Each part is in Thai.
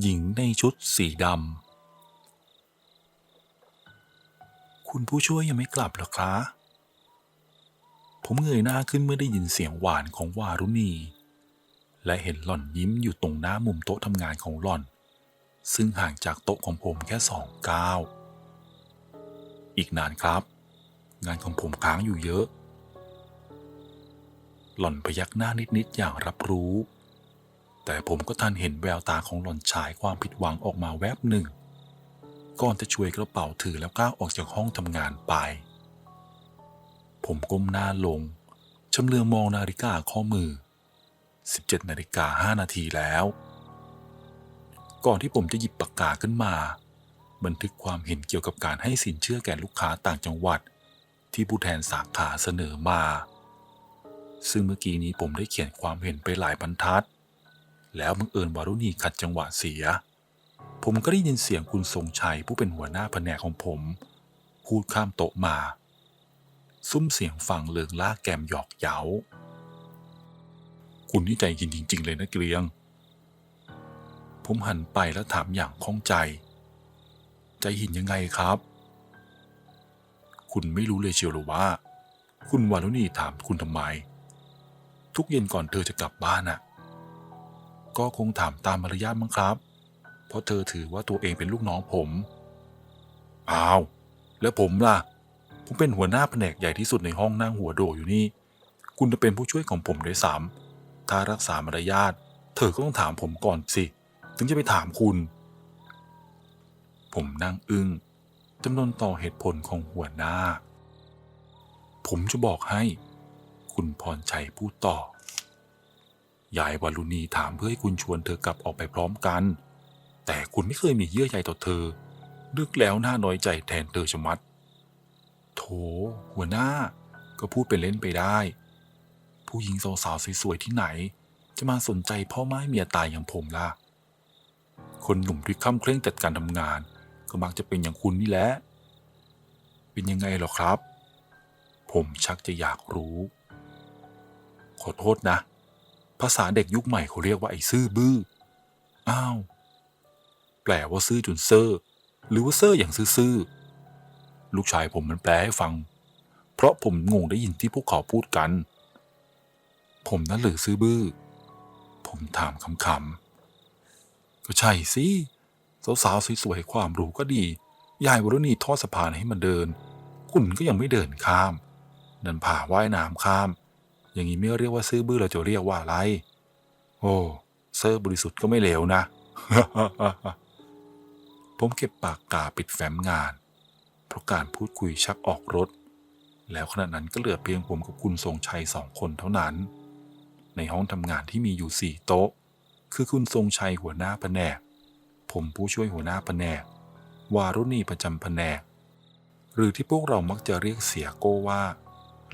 หญิงในชุดสีดำ คุณผู้ช่วยยังไม่กลับเหรอคะ ผมเงยหน้าขึ้นเมื่อได้ยินเสียงหวานของวารุณี และเห็นหล่อนยิ้มอยู่ตรงหน้ามุมโต๊ะทำงานของหล่อน ซึ่งห่างจากโต๊ะของผมแค่สองก้าว อีกนานครับ งานของผมค้างอยู่เยอะ หล่อนพยักหน้านิดๆอย่างรับรู้ แต่ผมก็ทันเห็นแววตาของหล่อนฉายความผิดหวังออกมาแวบหนึ่ง ก่อนจะช่วยกระเป๋าถือแล้วก้าวออกจากห้องทำงานไป ผมก้มหน้าลงชำเลืองมองนาฬิกาข้อมือ 17นาฬิกา5นาทีแล้ว ก่อนที่ผมจะหยิบปากกาขึ้นมา บันทึกความเห็นเกี่ยวกับการให้สินเชื่อแก่ลูกค้าต่างจังหวัด ที่ผู้แทนสาขาเสนอมา ซึ่งเมื่อกี้นี้ผมได้เขียนความเห็นไปหลายบรรทัด แล้วบังเอิญวารุณีขัดจังหวะเสีย ผมก็ได้ยินเสียงคุณทรงชัยผู้เป็นหัวหน้าแผนกของผม พูดข้ามโต๊ะมา ซุ้มเสียงฟังเลิงล่าแกมหยอกเย้า คุณนี่ใจเยินจริง ๆ เลยนะเกรียง ผมหันไปแล้วถามอย่างข้องใจ ใจหินยังไงครับ คุณไม่รู้เลยเชียวหรือว่า คุณวารุณีถามคุณทำไม ทุกเย็นก่อนเธอจะกลับบ้านน่ะ ก็คงถามตามมารยาทมั้งครับ เพราะเธอถือว่าตัวเองเป็นลูกน้องผมอ้าว แล้วผมล่ะ ผมเป็นหัวหน้าแผนกใหญ่ที่สุดในห้องนั่งหัวโดอยู่นี่ คุณจะเป็นผู้ช่วยของผมด้วยซ้ำถ้ารักษามารยาทเธอก็ต้องถามผมก่อนสิ ถึงจะไปถามคุณ ผมนั่งอึง้งจำนวนต่อเหตุผลของหัวหน้า ผมจะบอกให้ คุณพรชัยพูดต่อ ยายวารุณีถามเพื่อให้คุณชวนเธอกลับออกไปพร้อมกัน แต่คุณไม่เคยมีเยื่อใยต่อเธอ นึกแล้วน่าน้อยใจแทนเธอชะมัด โถ หัวหน้า ก็พูดไปเล่นไปได้ ผู้หญิงสาวๆสวยๆที่ไหน จะมาสนใจพ่อไม้เมียตายอย่างผมล่ะ คนหนุ่มที่ข้ามเคร่งจัดการทำงาน ก็มักจะเป็นอย่างคุณนี่แหละ เป็นยังไงหรอครับ ผมชักจะอยากรู้ ขอโทษนะ ภาษาเด็กยุคใหม่เขาเรียกว่าไอ้ซื่อบื้อ อ้าว แปลว่าซื่อจนเซอร์ หรือว่าเซอร์อย่างซื่อๆ ลูกชายผมมันแปลให้ฟัง เพราะผมงงได้ยินที่พวกเขาพูดกัน ผมนั่นหรือซื่อบื้อ ผมถามคำๆ ก็ใช่สิ สาวๆสวยๆความรู้ก็ดี ยายวรณีทอดสะพานให้มันเดิน คุณก็ยังไม่เดินข้ามนันผ่าว่ายน้ำข้าม อย่างนี้ไม่เรียกว่าซื่อบื้อเราจะเรียกว่าอะไร โอ้เซอร์บริสุทธิ์ก็ไม่เลวนะ ผมเก็บปากกาปิดแฟ้มงาน เพราะการพูดคุยชักออกรถ แล้วขณะนั้นก็เหลือเพียงผมกับคุณทรงชัยสองคนเท่านั้น ในห้องทำงานที่มีอยู่สี่โต๊ะ คือคุณทรงชัยหัวหน้าแผนก ผมผู้ช่วยหัวหน้าแผนก วารุณีประจำแผนก หรือที่พวกเรามักจะเรียกเสียโก้ว่า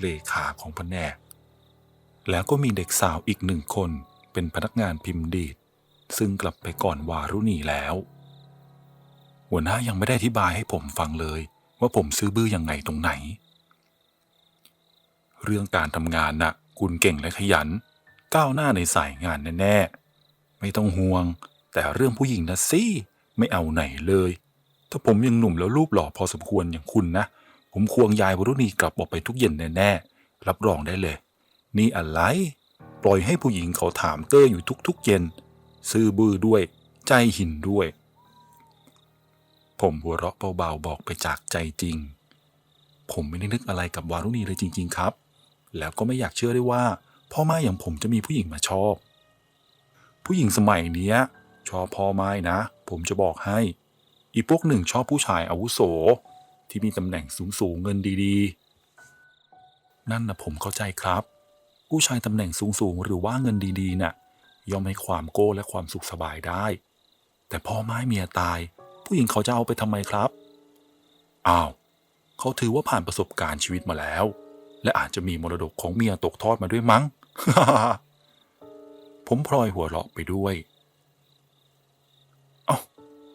เลขาของแผนก แล้วก็มีเด็กสาวอีกหนึ่งคนเป็นพนักงานพิมพ์ดีด ซึ่งกลับไปก่อนวารุณีแล้ว หัวหน้ายังไม่ได้อธิบายให้ผมฟังเลย ว่าผมซื้อบื้อยังไงตรงไหน เรื่องการทำงานน่ะ คุณเก่งและขยัน ก้าวหน้าในสายงานแน่ๆ ไม่ต้องห่วง แต่เรื่องผู้หญิงนะสิไม่เอาไหนเลย ถ้าผมยังหนุ่มแล้วรูปหล่อพอสมควรอย่างคุณนะ ผมควงยายวรุณีกลับออกไปทุกเย็นแน่ๆ รับรองได้เลย นี่อะไร ปล่อยให้ผู้หญิงเขาถามเก้ออยู่ทุกๆเย็น ซื้อบื้อด้วย ใจหินด้วย ผมหัวเราะเบาๆบอกไปจากใจจริง ผมไม่ได้นึกอะไรกับวารุณีเลยจริง ๆ ครับ แล้วก็ไม่อยากเชื่อได้ว่า พ่อไม้อย่างผมจะมีผู้หญิงมาชอบ ผู้หญิงสมัยเนี้ย ชอบพ่อไม้นะ ผมจะบอกให้ อีพวกหนึ่งชอบผู้ชายอาวุโส ที่มีตำแหน่งสูงๆเงินดีๆนั่นนะผมเข้าใจครับ ผู้ชายตำแหน่งสูงๆ หรือว่าเงินดีๆน่ะย่อมให้ความโก้และความสุขสบายได้ แต่พ่อไม้เมียตาย ผู้หญิงเขาจะเอาไปทำไมครับ อ้าว เขาถือว่าผ่านประสบการณ์ชีวิตมาแล้ว และอาจจะมีมรดกของเมียตกทอดมาด้วยมั้ง ผมพลอยหัวเราะไปด้วย เอ้า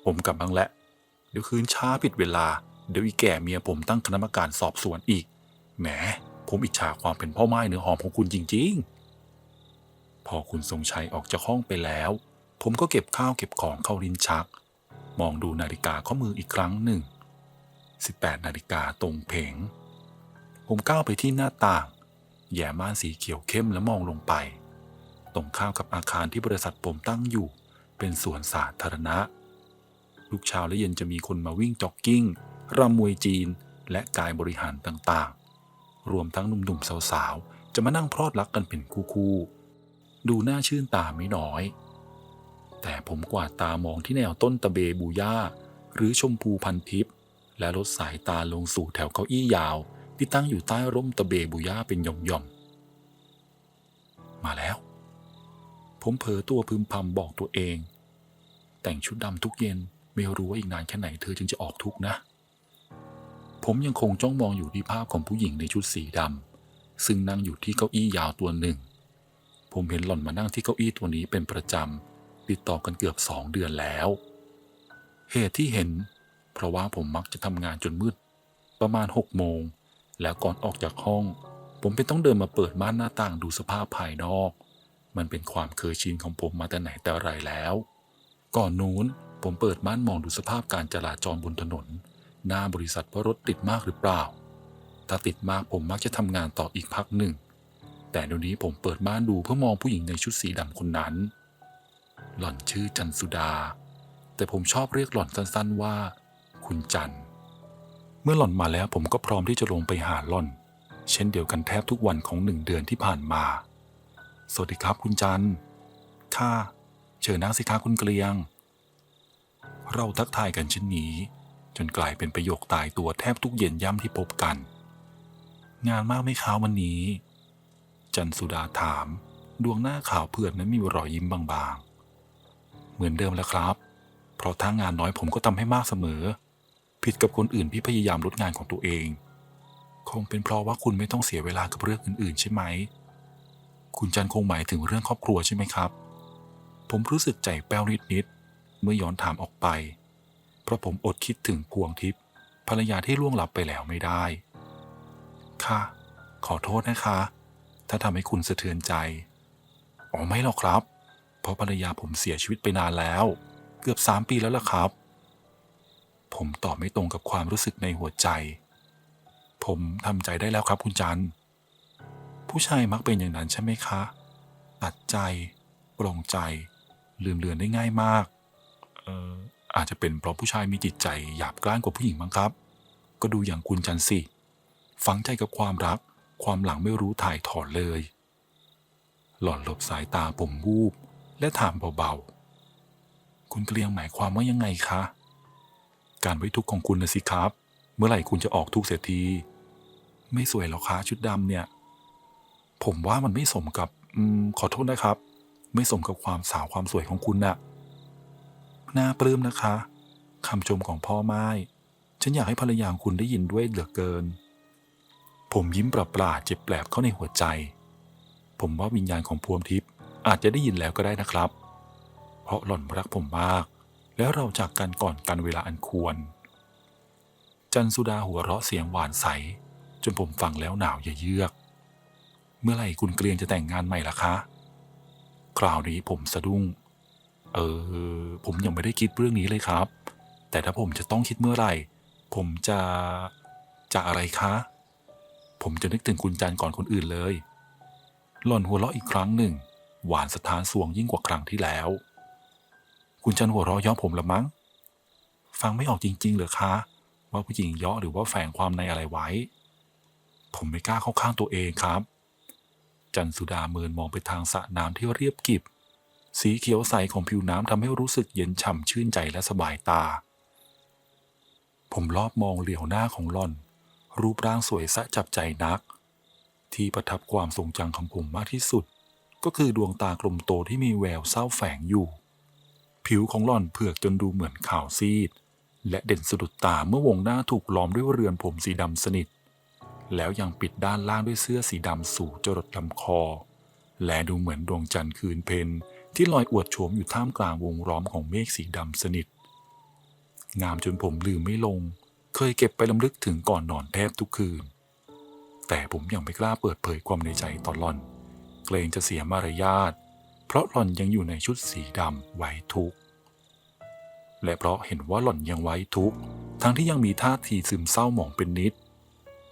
ผมกลับบ้างแหละ เดี๋ยวคืนช้าผิดเวลา เดี๋ยวอีแก่เมียผมตั้งคณะกรรมการสอบสวนอีก แหม ผมอิจฉาความเป็นพ่อไม้เนื้อหอมของคุณจริง ๆ พอคุณทรงชัยออกจากห้องไปแล้ว ผมก็เก็บข้าวเก็บของเข้าลิ้นชัก มองดูนาฬิกาข้อมืออีกครั้งหนึ่ง 18 นาฬิกาตรงเพงผมก้าวไปที่หน้าต่าง แย่ม่านสีเขียวเข้มแล้วมองลงไป ตรงข้ามกับอาคารที่บริษัทผมตั้งอยู่ เป็นสวนสาธารณะทุกเช้าและเย็นจะมีคนมาวิ่งจ็อกกิ้งรำมวยจีน และกายบริหารต่างๆ รวมทั้งหนุ่มๆสาวๆ จะมานั่งพรอดรักกันเป็นคู่ๆ ดูน่าชื่นตาไม่น้อย แต่ผมกวาดตามองที่แนวต้นตะเบบูย่า หรือชมพูพันทิพย์และลดสายตาลงสู่แถวเก้าอี้ยาว ที่ตั้งอยู่ใต้ร่มตะเบบูย่าเป็นหย่อมๆ มาแล้ว ผมเผลอตัวพึมพำบอกตัวเอง แต่งชุดดำทุกเย็นไม่รู้ว่าอีกนานแค่ไหนเธอจึงจะออกทุกนะ ผมยังคงจ้องมองอยู่ที่ภาพของผู้หญิงในชุดสีดำซึ่งนั่งอยู่ที่เก้าอี้ยาวตัวหนึ่ง ผมเห็นหล่อนมานั่งที่เก้าอี้ตัวนี้เป็นประจำติดต่อกันเกือบสองเดือนแล้ว เหตุที่เห็น เพราะว่าผมมักจะทำงานจนมืด ประมาณหกโมง แล้วก่อนออกจากห้อง ผมเป็นต้องเดินมาเปิดม่านหน้าต่างดูสภาพภายนอก มันเป็นความเคยชินของผมมาแต่ไหนแต่ไรแล้ว ก่อนนู้นผมเปิดม่านมองดูสภาพการจราจรบนถนน หน้าบริษัทว่ารถติดมากหรือเปล่า ถ้าติดมากผมมักจะทำงานต่ออีกพักหนึ่ง แต่เดี๋ยวนี้ผมเปิดม่านดูเพื่อมองผู้หญิงในชุดสีดำคนนั้น หล่อนชื่อจันสุดา แต่ผมชอบเรียกหล่อนสั้นๆว่า คุณจัน เมื่อหล่อนมาแล้วผมก็พร้อมที่จะลงไปหาหล่อน เช่นเดียวกันแทบทุกวันของหนึ่งเดือนที่ผ่านมา สวัสดีครับคุณจันค่ะเชิญนั่งสิคะคุณเกลียง เราทักทายกันเช่นนี้ จนกลายเป็นประโยคตายตัวแทบทุกเย็นย่ำที่พบกัน งานมากไหมคะวันนี้ จันสุดาถาม ดวงหน้าขาวเผือกนั้นมีรอยยิ้มบางๆ เหมือนเดิมแล้วครับ เพราะถ้างานน้อยผมก็ทำให้มากเสมอ ผิดกับคนอื่นที่พยายามลดงานของตัวเอง คงเป็นเพราะว่าคุณไม่ต้องเสียเวลากับเรื่องอื่นๆ ใช่ไหม คุณจันคงหมายถึงเรื่องครอบครัวใช่ไหมครับ ผมรู้สึกใจแป้วนิดๆเมื่อย้อนถามออกไป เพราะผมอดคิดถึงพวงทิพย์ภรรยาที่ล่วงลับไปแล้วไม่ได้ ค่ะ ขอโทษนะคะ ถ้าทำให้คุณสะเทือนใจ อ๋อไม่หรอกครับ เพราะภรรยาผมเสียชีวิตไปนานแล้ว เกือบสามปีแล้วล่ะครับ ผมตอบไม่ตรงกับความรู้สึกในหัวใจ ผมทำใจได้แล้วครับคุณจัน ผู้ชายมักเป็นอย่างนั้นใช่ไหมคะ ตัดใจปลงใจ ลืมเลือนได้ง่ายมาก เออ อาจจะเป็นเพราะผู้ชายมีจิตใจหยาบกร้านกว่าผู้หญิงมั้งครับ ก็ดูอย่างคุณจันสิ ฝังใจกับความรัก ความหลังไม่รู้ถ่ายถอนเลย หล่อนหลบสายตาผมวูบ และถามเบาๆ คุณเกลียงหมายความว่ายังไงคะ การไว้ทุกข์ของคุณนะสิครับ เมื่อไหร่คุณจะออกทุกเสียที ไม่สวยหรอกคะชุดดำเนี่ย ผมว่ามันไม่สมกับอืมขอโทษนะครับ ไม่สมกับความสาวความสวยของคุณน่ะ น่าปลื้มนะคะคำชมของพ่อไม้ฉันอยากให้ภรรยาของคุณได้ยินด้วยเหลือเกิน ผมยิ้มปราปลาๆเจ็บแปลบเข้าในหัวใจ ผมว่าวิญญาณของพวงทิพย์อาจจะได้ยินแล้วก็ได้นะครับ เพราะหล่อนรักผมมาก แล้วเราจากกันก่อนกันเวลาอันควร จันสุดาหัวเราะเสียงหวานใส จนผมฟังแล้วหนาวเยือก เมื่อไหร่คุณเกลียงจะแต่งงานใหม่ล่ะคะ คราวนี้ผมสะดุ้ง ออ ผมยังไม่ได้คิดเรื่องนี้เลยครับ แต่ถ้าผมจะต้องคิดเมื่อไหร่ ผมจะ จะอะไรคะ ผมจะนึกถึงคุณจันก่อนคนอื่นเลย หล่อนหัวเราะอีกครั้งหนึ่ง หวานสถานสวงยิ่งกว่าครั้งที่แล้ว คุณจันหัวเราะย้อผมละมั้ง ฟังไม่ออกจริง ๆ เหรอคะ ว่าผู้หญิงเยาะหรือว่าแฝงความในอะไรไว้ ผมไม่กล้าเข้าข้างตัวเองครับ จันสุดาเมินมองไปทางสระน้ำที่เรียบกิบ สีเขียวใสของผิวน้ำทำให้รู้สึกเย็นฉ่ำชื่นใจและสบายตา ผมรอบมองเหลียวหน้าของหล่อน รูปร่างสวยสะจับใจนัก ที่ประทับความทรงจำของผมมากที่สุด ก็คือดวงตากลมโตที่มีแววเศร้าแฝงอยู่ ผิวของหล่อนเผือกจนดูเหมือนขาวซีด และเด่นสะดุดตาเมื่อวงหน้าถูกล้อมด้วยเรือนผมสีดำสนิท แล้วยังปิดด้านล่างด้วยเสื้อสีดำสูงจรดลำคอ และดูเหมือนดวงจันทร์คืนเพน ที่ลอยอวดโฉมอยู่ท่ามกลางวงล้อมของเมฆสีดำสนิท งามจนผมลืมไม่ลง เคยเก็บไปลำลึกถึงก่อนนอนแทบทุกคืน แต่ผมยังไม่กล้าเปิดเผยความในใจต่อหล่อน เกรงจะเสียมารยาท เพราะหล่อนยังอยู่ในชุดสีดำไว้ทุกข์และเพราะเห็นว่าหล่อนยังไว้ทุกข์ทั้งที่ยังมีท่าทีซึมเศร้าหมองเป็นนิด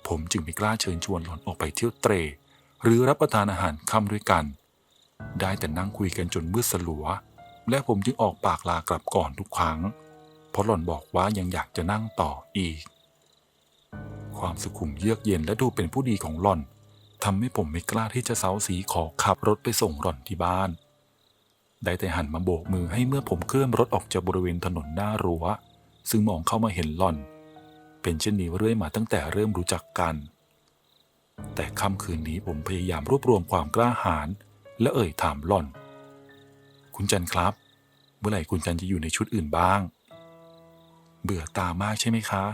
ผมจึงไม่กล้าเชิญชวนหล่อนออกไปเที่ยวเตรหรือรับประทานอาหารค่ำด้วยกัน ได้แต่นั่งคุยกันจนมืดสลัว และผมจึงออกปากลากลับก่อนทุกครั้ง เพราะหล่อนบอกว่ายังอยากจะนั่งต่ออีก ความสุขุมเยือกเย็นและดูเป็นผู้ดีของหล่อนทำให้ผมไม่กล้าที่จะเซาสีขอขับรถไปส่งหล่อนที่บ้าน ได้แต่หันมาโบกมือให้เมื่อผมเคลื่อนรถออกจากบริเวณถนนหน้ารั้ว ซึ่งมองเข้ามาเห็นหล่อน เป็นเช่นนี้เรื่อยมาตั้งแต่เริ่มรู้จักกัน แต่ค่ำคืนนี้ผมพยายามรวบรวมความกล้าหาญ และเอ่ยถามหล่อน คุณจันครับ เมื่อไหร่คุณจันจะอยู่ในชุดอื่นบ้าง เบื่อตามากใช่ไหมคะ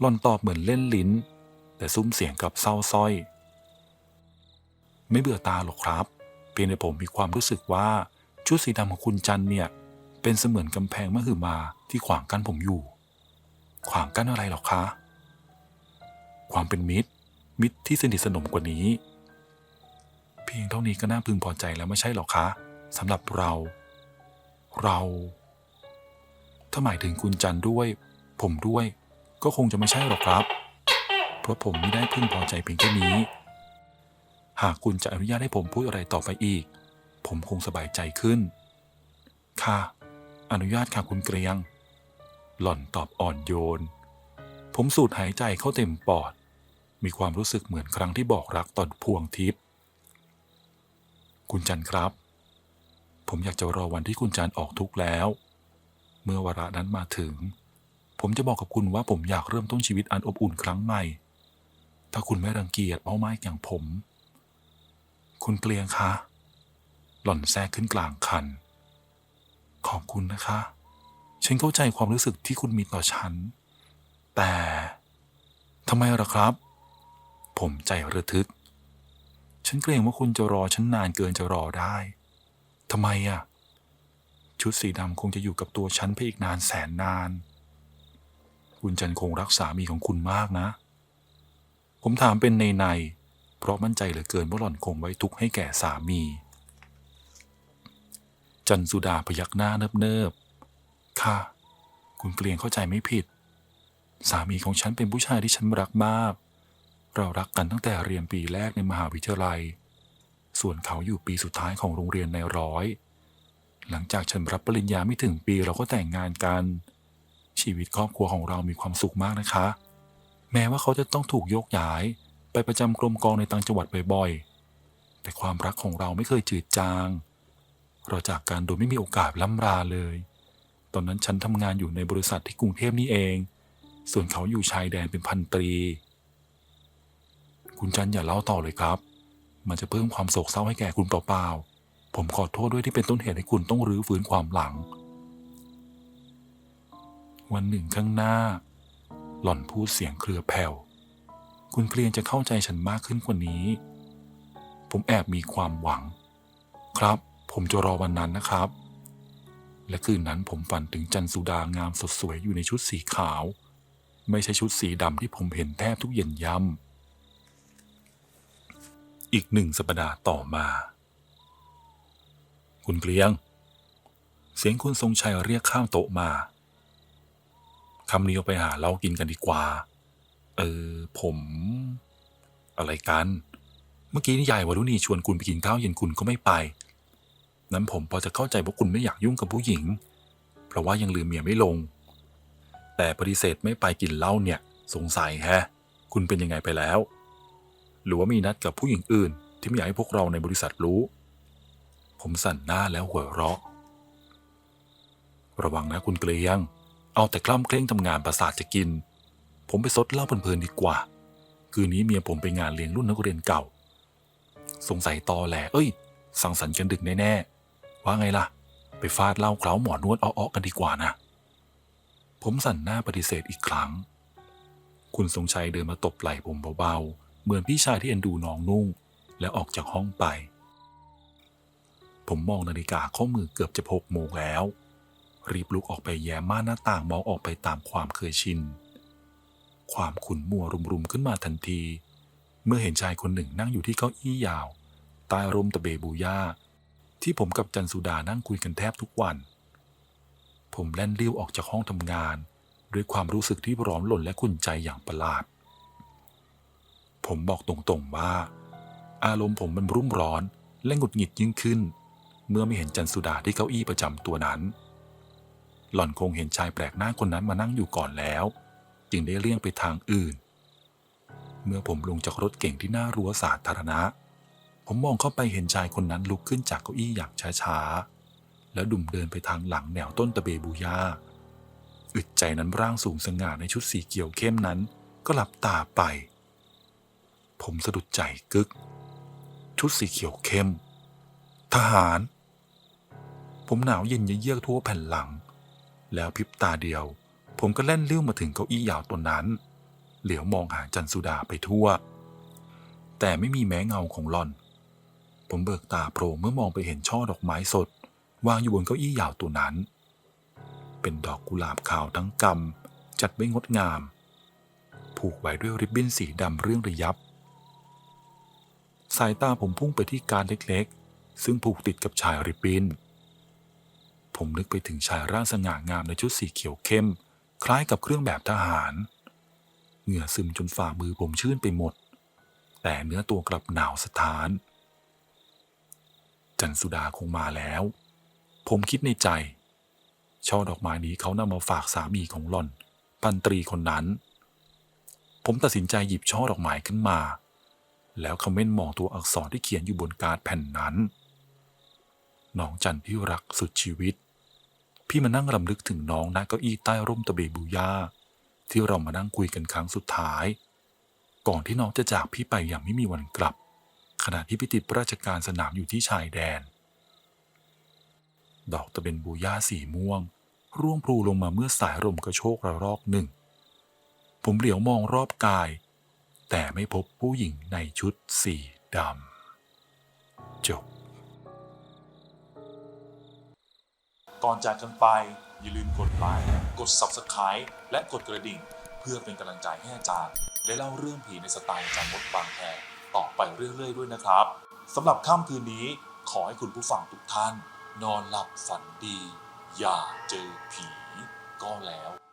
หล่อนตอบเหมือนเล่นลิ้น แต่ซุ้มเสียงกับเศร้าส้อย ไม่เบื่อตาหรอกครับ เพียงแต่ผมมีความรู้สึกว่าชุดสีดำของคุณจันเนี่ย เป็นเสมือนกำแพงมหึมาที่ขวางกั้นผมอยู่ ขวางกั้นอะไรหรอคะ ความเป็นมิตร มิตรที่สนิทสนมกว่านี้ เพียงเท่านี้ก็น่าพึงพอใจแล้วไม่ใช่หรอคะสำหรับเรา เรา ถ้าหมายถึงคุณจันด้วย ผมด้วย ก็คงจะไม่ใช่หรอกครับ เพราะผมไม่ได้พึงพอใจเพียงแค่นี้ หากคุณจะอนุญาตให้ผมพูดอะไรต่อไปอีก ผมคงสบายใจขึ้น ค่ะ อนุญาตค่ะคุณเกรียง หล่อนตอบอ่อนโยน ผมสูดหายใจเข้าเต็มปอด มีความรู้สึกเหมือนครั้งที่บอกรักตอนพวงทิพย์ คุณจันครับ ผมอยากจะรอวันที่คุณจันออกทุกข์แล้ว เมื่อวาระนั้นมาถึง ผมจะบอกกับคุณว่าผมอยากเริ่มต้นชีวิตอันอบอุ่นครั้งใหม่ ถ้าคุณไม่รังเกียจเป้าไม้อย่างผม คุณเกลียงคะ หล่อนแทรกขึ้นกลางคัน ขอบคุณนะคะ ฉันเข้าใจความรู้สึกที่คุณมีต่อฉัน แต่ทำไมล่ะครับ ผมใจระทึก ฉันเกรงว่าคุณจะรอฉันนานเกินจะรอได้ทำไมอะ ชุดสีดำคงจะอยู่กับตัวฉันไปอีกนานแสนนาน คุณจันคงรักสามีของคุณมากนะ ผมถามเป็นในในๆเพราะมั่นใจเหลือเกินว่าหล่อนคงไว้ทุกข์ให้แก่สามี จันสุดาพยักหน้าเนิบๆ ค่ะ คุณเกลียงเข้าใจไม่ผิด สามีของฉันเป็นผู้ชายที่ฉันรักมาก เรารักกันตั้งแต่เรียนปีแรกในมหาวิทยาลัย ส่วนเขาอยู่ปีสุดท้ายของโรงเรียนในร้อย หลังจากฉันรับปริญญาไม่ถึงปีเราก็แต่งงานกัน ชีวิตครอบครัวของเรามีความสุขมากนะคะ แม้ว่าเขาจะต้องถูกโยกย้าย ไปประจำกรมกองในต่างจังหวัดบ่อยๆ แต่ความรักของเราไม่เคยจืดจาง เราจากกันโดยไม่มีโอกาสล่ำราเลย ตอนนั้นฉันทำงานอยู่ในบริษัทที่กรุงเทพนี่เอง ส่วนเขาอยู่ชายแดนเป็นพันตรี คุณจันอย่าเล่าต่อเลยครับ มันจะเพิ่มความโศกเศร้าให้แก่คุณเปล่าๆ ผมขอโทษด้วยที่เป็นต้นเหตุให้คุณต้องรื้อฟื้นความหลัง วันหนึ่งข้างหน้า หล่อนพูดเสียงเครือแผ่ว คุณเกลียงจะเข้าใจฉันมากขึ้นกว่านี้ ผมแอบมีความหวัง ครับ ผมจะรอวันนั้นนะครับ และคืนนั้นผมฝันถึงจันสุดางามสดสวยอยู่ในชุดสีขาว ไม่ใช่ชุดสีดำที่ผมเห็นแทบทุกเย็นย่ำ อีกหนึ่งสัปดาห์ต่อมา คุณเกลียง เสียงคุณทรงชัยเรียกข้ามโต๊ะมาคำนี้ไปหาเหล้ากินกันดีกว่า เออ ผม อะไรกัน เมื่อกี้นี่ยายวรุณีชวนคุณไปกินข้าวเย็นคุณก็ไม่ไป นั้นผมพอจะเข้าใจว่าคุณไม่อยากยุ่งกับผู้หญิง เพราะว่ายังลืมเมียไม่ลง แต่ปฏิเสธไม่ไปกินเหล้าเนี่ย สงสัยแฮะ คุณเป็นยังไงไปแล้ว หรือว่ามีนัดกับผู้หญิงอื่น ที่ไม่อยากให้พวกเราในบริษัทรู้ ผมสั่นหน้าแล้วหัวเราะ ระวังนะคุณเกลียง เอาแต่คล่ำเคร่งทำงานประสาทจะกิน ผมไปซดเหล้าเพลินๆดีกว่า คืนนี้เมียผมไปงานเลี้ยงรุ่นนักเรียนเก่า สงสัยตอแหลเอ้ย สังสรรค์กันดึกแน่ๆว่าไงล่ะ ไปฟาดเหล้าเคล้าหมอนวดอ้อๆกันดีกว่านะ ผมสั่นหน้าปฏิเสธอีกครั้งคุณทรงชัยเดินมาตบไหล่ผมเบาๆ เหมือนพี่ชายที่เอ็นดูน้องนุ่ง แล้วออกจากห้องไป ผมมองนาฬิกาข้อมือเกือบจะหกโมงแล้ว รีบลุกออกไปแย้มม่านหน้าต่างมองออกไปตามความเคยชิน ความขุ่นมัวรุมๆขึ้นมาทันที เมื่อเห็นชายคนหนึ่งนั่งอยู่ที่เก้าอี้ยาวใต้ร่มตะเบบูย่าที่ผมกับจันสุดานั่งคุยกันแทบทุกวัน ผมแล่นเลี้ยวออกจากห้องทำงาน ด้วยความรู้สึกที่ร้อนหล่นและขุ่นใจอย่างประหลาด ผมบอกตรงๆว่า อารมณ์ผมมันรุ่มร้อนและหงุดหงิดยิ่งขึ้น เมื่อไม่เห็นจันสุดาที่เก้าอี้ประจำตัวนั้น หล่อนคงเห็นชายแปลกหน้าคนนั้นมานั่งอยู่ก่อนแล้ว จึงได้เลี่ยงไปทางอื่น เมื่อผมลงจากรถเก่งที่หน้ารั้วสาธารณะ ผมมองเข้าไปเห็นชายคนนั้นลุกขึ้นจากเก้าอี้อย่างช้าๆ แล้วดุ่มเดินไปทางหลังแนวต้นตะเบบูยาอึดใจนั้นร่างสูงสง่าในชุดสีเขียวเข้มนั้นก็หลับตาไป ผมสะดุดใจกึก ชุดสีเขียวเข้ม ทหาร ผมหนาวเย็นเยือกทั่วแผ่นหลัง แล้วพริบตาเดียว ผมก็แล่นเลี้ยวมาถึงเก้าอี้ยาวตัวนั้น เหลียวมองหาจันสุดาไปทั่ว แต่ไม่มีแม้เงาของหล่อน ผมเบิกตาโพรงเมื่อมองไปเห็นช่อดอกไม้สด วางอยู่บนเก้าอี้ยาวตัวนั้น เป็นดอกกุหลาบขาวทั้งกำจัดไว้งดงาม ผูกไว้ด้วยริบบิ้นสีดำเรื่องระยับ สายตาผมพุ่งไปที่การเล็กๆ ซึ่งผูกติดกับชายริบบิน ผมนึกไปถึงชายร่างสง่างามในชุดสีเขียวเข้ม คล้ายกับเครื่องแบบทหาร เหงื่อซึมจนฝ่ามือผมชื่นไปหมด แต่เนื้อตัวกลับหนาวสะท้าน จันสุดาคงมาแล้ว ผมคิดในใจ ช่อดอกไม้นี้เขานำมาฝากสามีของหล่อน พันตรีคนนั้น ผมตัดสินใจหยิบช่อดอกไม้ขึ้นมา แล้วคอมเมนต์มองตัวอักษรที่เขียนอยู่บนการ์ดแผ่นนั้นน้องจันที่รักสุดชีวิต พี่มานั่งรำลึกถึงน้องณเก้าอี้ใต้ร่มตะเบบูย่าที่เรามานั่งคุยกันครั้งสุดท้าย ก่อนที่น้องจะจากพี่ไปอย่างไม่มีวันกลับ ขณะที่พี่ติดราชการสนามอยู่ที่ชายแดน ดอกตะเบนบูย่าสีม่วง ร่วงพลูลงมาเมื่อสายลมกระโชกระรอกหนึ่ง ผมเหลียวมองรอบกาย แต่ไม่พบผู้หญิงในชุดสีดำ จบ ก่อนจากกันไป อย่าลืมกดไลค์กด Subscribe และกดกระดิ่ง เพื่อเป็นกำลังใจให้อาจารย์ ได้เล่าเรื่องผีในสไตล์อาจารย์หมดบางแพรต่อไปเรื่อยๆด้วยนะครับสำหรับค่ำคืนนี้ขอให้คุณผู้ฟังทุกท่าน นอนหลับฝันดี อย่าเจอผีก็แล้ว